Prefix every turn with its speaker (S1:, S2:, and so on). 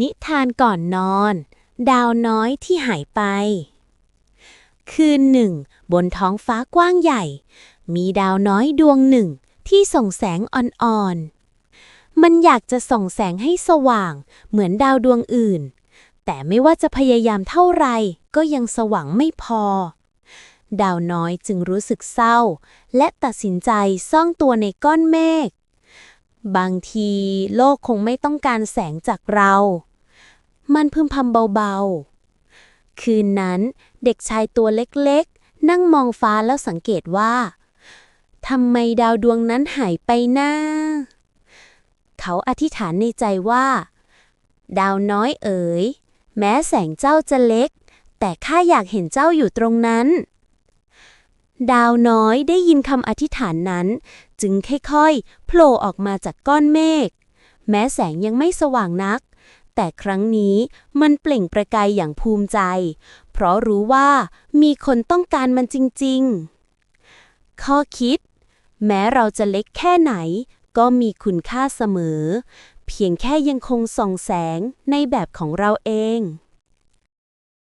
S1: นิทานก่อนนอน ดาวน้อยที่หายไป คืนหนึ่ง บนท้องฟ้ากว้างใหญ่ มีดาวน้อยดวงหนึ่งที่ส่องแสงอ่อนๆ มันอยากจะส่องแสงให้สว่าง เหมือนดาวดวงอื่น แต่ไม่ว่าจะพยายามเท่าไหร่ก็ยังสว่างไม่พอ ดาวน้อยจึงรู้สึกเศร้า และตัดสินใจซ่องตัวในก้อนเมฆ บางทีโลกคงไม่ต้องการแสงจากเรา มันพึมพำเบาๆ คืนนั้นเด็กชายตัวเล็กๆ นั่งมองฟ้าแล้วสังเกตว่าทำไมดาวดวงนั้นหายไปนะเขาอธิษฐานในใจว่า ดาวน้อยเอ๋ย แม้แสงเจ้าจะเล็ก แต่ข้าอยากเห็นเจ้าอยู่ตรงนั้น ดาวน้อยได้ยินคำอธิษฐานนั้น จึงค่อยๆโผล่ออกมาจากก้อนเมฆ แม้แสงยังไม่สว่างนัก แต่ครั้งนี้มันเปล่งประกายอย่างภูมิใจ เพราะรู้ว่ามีคนต้องการมันจริงๆ ข้อคิด แม้เราจะเล็กแค่ไหน ก็มีคุณค่าเสมอ เพียงแค่ยังคงส่องแสงในแบบของเราเอง